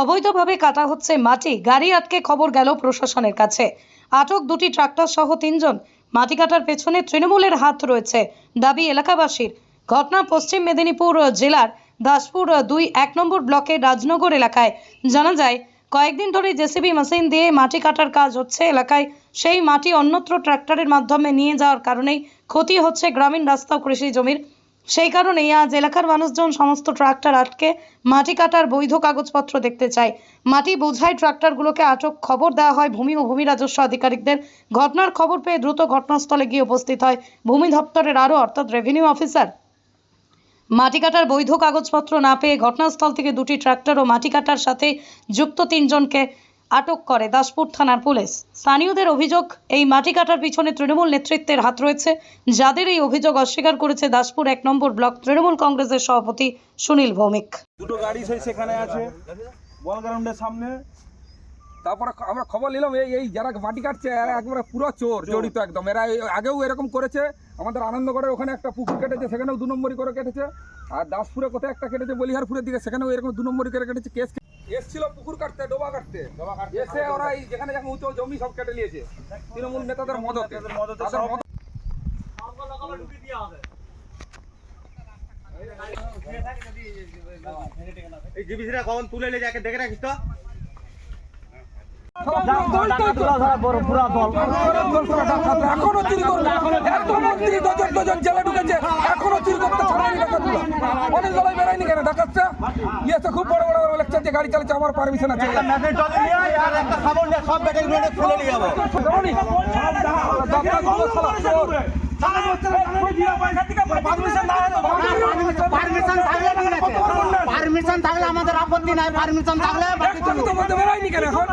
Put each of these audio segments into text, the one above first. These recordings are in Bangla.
অবৈধভাবে কাটা হচ্ছে মাটি। গাড়ি আটকে খবর গেল প্রশাসনের কাছে। আটক দুটি ট্রাক্টর সহ তিনজন। মাটি কাটার পেছনে তৃণমূলের হাত রয়েছে দাবি এলাকাবাসীর। ঘটনা পশ্চিম মেদিনীপুর জেলার দাসপুর দুই এক নম্বর ব্লকের রাজনগর এলাকায়। জানা যায়, কয়েকদিন ধরে জেসিবি মেশিন দিয়ে মাটি কাটার কাজ হচ্ছে এলাকায়। সেই মাটি অন্যত্র ট্রাক্টরের মাধ্যমে নিয়ে যাওয়ার কারণেই ক্ষতি হচ্ছে গ্রামীণ রাস্তা কৃষি জমির। সেই কারণেই আজ এলাকার মানুষজন সমস্ত ট্রাক্টর আটকে মাটি কাটার বৈধ কাগজপত্র দেখতে চায়। মাটি বোঝাই ট্রাক্টরগুলোকে আটক খবর দেওয়া হয় ভূমি ও ভূমি রাজস্ব আধিকারিকদের। ঘটনার খবর পেয়ে দ্রুত ঘটনাস্থলে গিয়ে উপস্থিত হয় ভূমি দপ্তরের আরও, অর্থাৎ রেভিনিউ অফিসার মাটি কাটার বৈধ কাগজপত্র না পেয়ে ঘটনাস্থল থেকে দুটি ট্রাক্টর ও মাটি কাটার সাথে যুক্ত তিনজনকে আটক করে দাসপুর থানার পুলিশ। স্থানীয়দের অভিযোগ এই মাটি কাটার পিছনে তৃণমূল নেতৃত্বের হাত রয়েছে। যাদের এই অভিযোগ অস্বীকার করেছে দাসপুর এক নম্বর ব্লক তৃণমূল কংগ্রেসের সভাপতি সুনীল ভৌমিক। দুটো গাড়ি সেই সেখানে আছে বল গ্রাউন্ডের সামনে। তারপরে আমরা খবর নিলাম এই এই যারা মাটি কাটছে এরা একবারে পুরো চোর জড়িত একদম। এরা আগেও এরকম করেছে আমাদের আনন্দগড়ের ওখানে একটা পুকুর কেটেছে সেখানেও দু নম্বরই করে কেটেছে। আর দাসপুরে কোথায় একটা কেটেছে বলিহারপুরের দিকে সেখানেও এরকম দু নম্বরই করে কেটেছে। কেস এসছিল পুকুর কাটতে ডোবা কাটতে। এসে ওরা যেখানে যেখানে উঁচু জমি সব কেটে নিয়েছে। তৃণমূল নেতাদের মদতে। এই জিবিসিরা কখন তুলে নিয়ে যাকে দেখে রাখিস তো? এখনও চুরি করবে এত মন্ত্রী ডজন ডজন জেলে ঢুকেছে। এখনও চুরি করতে ছাড়ানি ডাকাতগুলো। অনেক জেলায় বেড়ায়নি কেন ডাকাতটা? ইয়েতে খুব বড় বড় লেকচার যে গাড়ি চালাচ্ছে আমার পারমিশন আছে। মেসেজ জলে নিয়ে আয় আর একটা সাবন নিয়ে সব ব্যাটারি খুলে নিয়ে যাব। জানি? ডাকাতগুলো শালা চোর। পারমিশন থাকলে ঠিক আছে পারমিশন থাকলে আমাদের আপত্তি নাই পারমিশন থাকলে বাকি একটাকে তো বলতে বেড়ায়নি কেন এখন?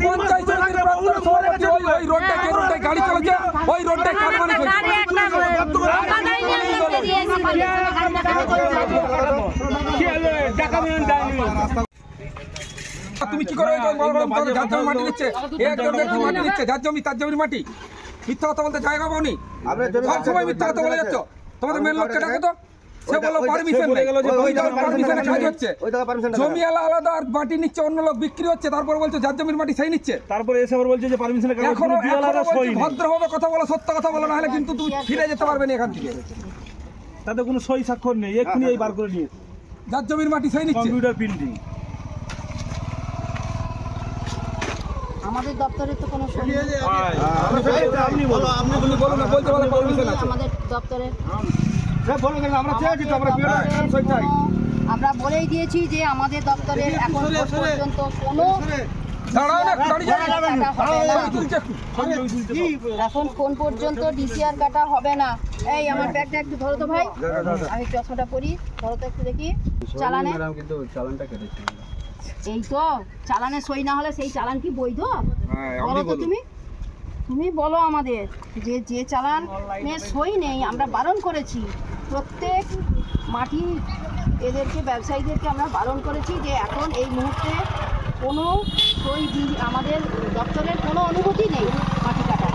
পঞ্চায়েত সমিতির প্রাক্তন সভাপতি ওই- ওই রোডটায় যে রোডটায় গাড়ি চালাচ্ছে, ওই রোডটায় তুমি কি করে? ওই যে বড় বড় তোমাদের যার জমি মাটি নিচ্ছে এ একজন ব্যক্তি মাটি নিচ্ছে যার জমি তার জমির মাটি। মিথ্যা কথা বলতে জায়গা পাওনি। সব সময় মিথ্যা কথা বলে যাচ্ছ। তোমাদের মেন লোককে ডাকে তো। সে বলল পারমিশন নেই। ওই পারমিশনে কাজ হচ্ছে জমি আলাদা আলাদা আর মাটি নিচ্ছে অন্য লোক বিক্রি হচ্ছে তারপর বলছো যার জমির মাটি সেই নিচ্ছে। তারপরে এসে আবার বলছে যে পারমিশনের কাগজ এখনও। ভদ্রভাবে কথা বলো সত্য কথা বলো না হলে কিন্তু তুমি ফিরে যেতে পারবে না এখান থেকে। তাতে কোনো সই স্বাক্ষর নেই। এক্ষুনি এই বার করে নিয়ে যার জমির মাটি সেই নিচ্ছে। কম্পিউটার প্রিন্টিং আমাদের দপ্তরে তো কোনো সই নেই। আপনি বলো তুমি বলো না বলতে বলে পারমিশন আছে আমাদের দপ্তরে আমরা চেয়েছি আমরা আমরা বলেই দিয়েছি যে আমাদের দপ্তরে এখন পর্যন্ত কোনো। এখন কোন পর্যন্ত ডিসিআর কাটা হবে না। এই আমার ব্যাগটা একটু ধরো তো ভাই। আমি চশমাটা পরি ধরো তো একটু দেখি। চালানে। এই তো চালানে সই না হলে সেই চালান কি বৈধ? হ্যাঁ, বলো তো তুমি। তুমি বলো আমাদের যে যে চালান সই নেই আমরা বারণ করেছি। প্রত্যেক মাটি এদেরকে ব্যবসায়ীদেরকে আমরা বারণ করেছি যে এখন এই মুহূর্তে কোনো সই আমাদের দপ্তরের কোনো অনুমতি নেই মাটি কাটার।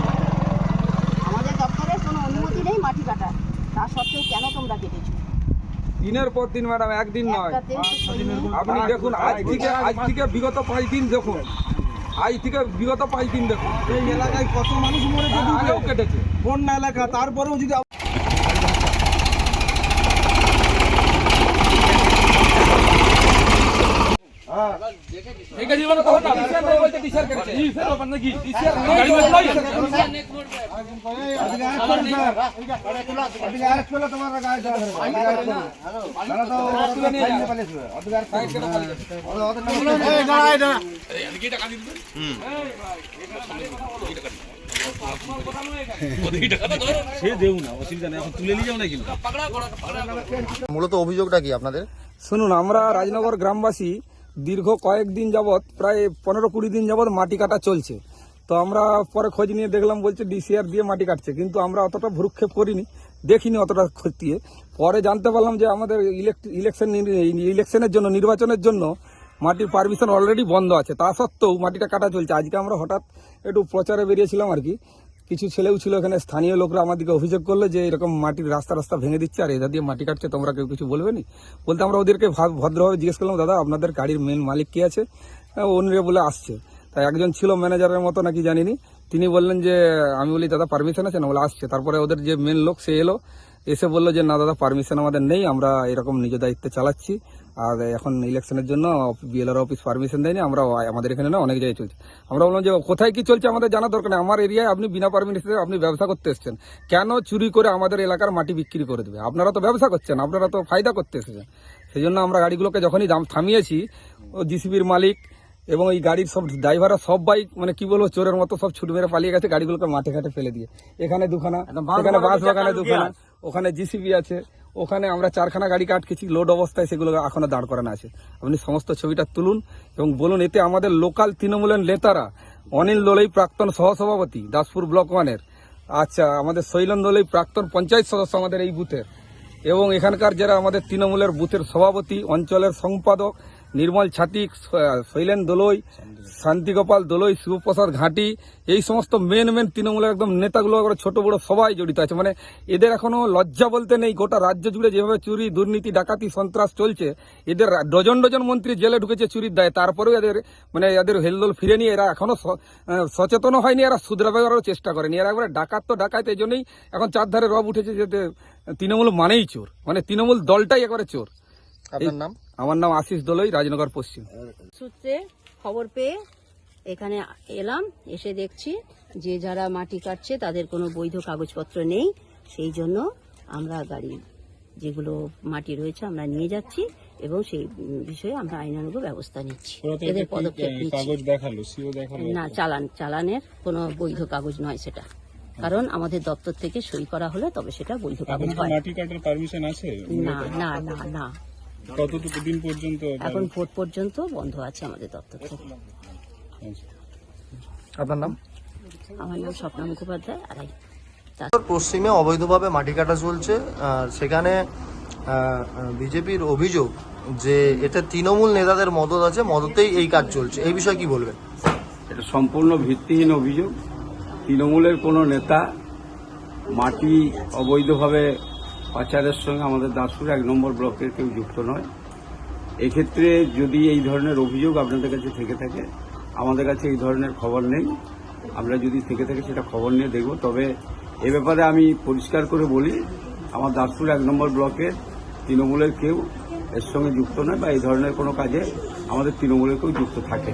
আমাদের দপ্তরের কোনো অনুমতি নেই মাটি কাটার। তা সত্ত্বেও কেন তোমরা কেটেছো? দিনের পর দিন ম্যাডাম একদিন নয়। আপনি দেখুন আজ থেকে আজ থেকে বিগত পাঁচ দিন দেখুন। আজ থেকে বিগত পাঁচ দিন দেখুন। এই এলাকায় কত মানুষ মরেছে কেটেছে। বন্যা এলাকা তারপরেও যদি এই গাড়ি মানে কথা ডিসিআর নেই বলতে ডিসিআর কেটেছে ডিসিআর ব্যাপার নাকি ডিসিআর গাড়ি মানে সে দেউ না অসুবিধা নেই এখন তুলে নিয়ে যাও না কিন্তু মূলত অভিযোগটা কি আপনাদের? শুনুন আমরা রাজনগর গ্রামবাসী দীর্ঘ কয়েকদিন যাবৎ, প্রায় পনেরো কুড়ি দিন যাবৎ মাটি কাটা চলছে। তো আমরা পরে খোঁজ নিয়ে দেখলাম, বলছে ডিসিআর দিয়ে মাটি কাটছে। কিন্তু আমরা অতটা ভ্রুক্ষেপ করিনি, দেখিনি অতটা খতিয়ে পরে জানতে পারলাম যে আমাদের ইলেকশন ইলেকশনের জন্য, নির্বাচনের জন্য মাটির পারমিশন অলরেডি বন্ধ আছে। তা সত্ত্বেও মাটিটা কাটা চলছে। আজকে আমরা হঠাৎ একটু প্রচারে বেরিয়েছিলাম আর কি। কিছু ছেলেও ছিল এখানে। স্থানীয় লোকরা আমাদেরকে অভিযোগ করল যে এরকম মাটির রাস্তা রাস্তা ভেঙে দিচ্ছে, আর এদা দিয়ে মাটি কাটছে, তোমরা কেউ কিছু বলবে নি? বলতে আমরা ওদেরকে ভদ্রভাবে জিজ্ঞেস করলাম, দাদা, আপনাদের গাড়ির মেন মালিক কে আছে? অন্যরে বলে, আসছে। তাই একজন ছিল ম্যানেজারের মতো, নাকি জানিনি। তিনি বললেন যে, আমি বলি, দাদা পারমিশন আছে? না, বলে, আসছে। তারপরে ওদের যে মেন লোক, সে এলো, এসে বলল যে, না, দাদা পারমিশন আমাদের নেই, আমরা এরকম নিজ দায়িত্বে চালাচ্ছি। আর এখন ইলেকশনের জন্য বিএলআর অফিস পারমিশন দেয়নি, আমরা আমাদের এখানে না অনেক জায়গায় চলছে। আমরা বললাম যে কোথায় কি চলছে আমাদের জানা দরকার নেই। আমার এরিয়ায় আপনি বিনা পারমিশনে আপনি ব্যবসা করতে এসছেন। কেন চুরি করে আমাদের এলাকার মাটি বিক্রি করে দেবে? আপনারা তো ব্যবসা করছেন, আপনারা তো ফায়দা করতে এসেছেন। সেই জন্য আমরা গাড়িগুলোকে যখনই দাম থামিয়েছি, ও জিসিবির মালিক এবং এই গাড়ির সব ড্রাইভাররা সব বাইক মানে কি বলব চোরের মতো সব ছুট মেরে পালিয়ে গেছে গাড়িগুলোকে মাঠে ঘাটে ফেলে দিয়ে। এখানে দুখানা এখানে বাস বাগানে দুখানা ওখানে জিসিবি আছে ওখানে আমরা চারখানা গাড়ি কাটকেছি লোড অবস্থায় সেগুলো এখনও দাঁড় করানো আছে। আপনি সমস্ত ছবিটা তুলুন এবং বলুন এতে আমাদের লোকাল তৃণমূলের নেতারা অনিল দোলই প্রাক্তন সহসভাপতি দাসপুর ব্লক ওয়ানের আচ্ছা আমাদের শৈলন দোলই প্রাক্তন পঞ্চায়েত সদস্য আমাদের এই বুথের এবং এখানকার যারা আমাদের তৃণমূলের বুথের সভাপতি অঞ্চলের সম্পাদক নির্মল ছাতিক শৈলেন দোলই শান্তিগোপাল দোলই শিবপ্রসাদ ঘাঁটি এই সমস্ত মেন মেন তৃণমূলের একদম নেতাগুলো একবারে ছোট বড় সবাই জড়িত আছে। মানে এদের এখনও লজ্জা বলতে নেই গোটা রাজ্য জুড়ে যেভাবে চুরি দুর্নীতি ডাকাতি সন্ত্রাস চলছে এদের ডজন ডজন মন্ত্রী জেলে ঢুকেছে চুরির দায় তারপরেও এদের মানে এদের হেলদোল ফিরে নিয়ে এরা এখনও স- আহ, সচেতন হয়নি এরা শুধরাবেও চেষ্টা করেনি। এরা একবারে ডাকাত তো ডাকাত এই জন্যই এখন চারধারে রব উঠেছে যে তৃণমূল মানেই চোর। মানে তৃণমূল দলটাই একবারে চোর। আপনার নাম? আমার নাম আশিস দোলই রাজনগর পশ্চিম। সূত্রে খবর পেয়ে এখানে এলাম এসে দেখছি যে যারা মাটি কাটছে তাদের কোনো বৈধ কাগজপত্র নেই সেই জন্য আমরা গাড়ি যেগুলো মাটি রয়েছে আমরা নিয়ে যাচ্ছি এবং সেই বিষয়ে আমরা আইনানুগ ব্যবস্থা নিচ্ছি। এদের পদক্ষেপ না চালান চালানের কোনো বৈধ কাগজ নয় সেটা। কারণ আমাদের দপ্তর থেকে সই করা হলে তবে সেটা বৈধ কাগজ হয়। মাটি কাটার পারমিশন আছে। না না না না। কতটুকু? দিন পর্যন্ত এখন ভোট পর্যন্ত বন্ধ আছে আমাদের দপ্তর থেকে। আপনার নাম? আমার নাম স্বপ্না মুখোপাধ্যায় আড়াই পশ্চিমে অবৈধভাবে মাটি কাটা চলছে সেখানে বিজেপির অভিযোগ যে এটা তৃণমূল নেতাদের মদত আছে মদতেই এই কাজ চলছে। এই বিষয়ে কি বলবেন? এটা সম্পূর্ণ ভিত্তিহীন অভিযোগ। তৃণমূলের কোনো নেতা মাটি অবৈধভাবে পাচারের সঙ্গে আমাদের দাসপুর এক নম্বর ব্লকের কেউ যুক্ত নয়। এক্ষেত্রে যদি এই ধরনের অভিযোগ আপনাদের কাছে থেকে থাকে, আমাদের কাছে এই ধরনের খবর নেই। আমরা যদি থেকে থাকে সেটা খবর নিয়ে দেখব। তবে এ ব্যাপারে আমি পরিষ্কার করে বলি, আমার দাসপুর এক নম্বর ব্লকের তৃণমূলের কেউ এর সঙ্গে যুক্ত নয় বা এই ধরনের কোনো কাজে আমাদের তৃণমূলের কেউ যুক্ত থাকে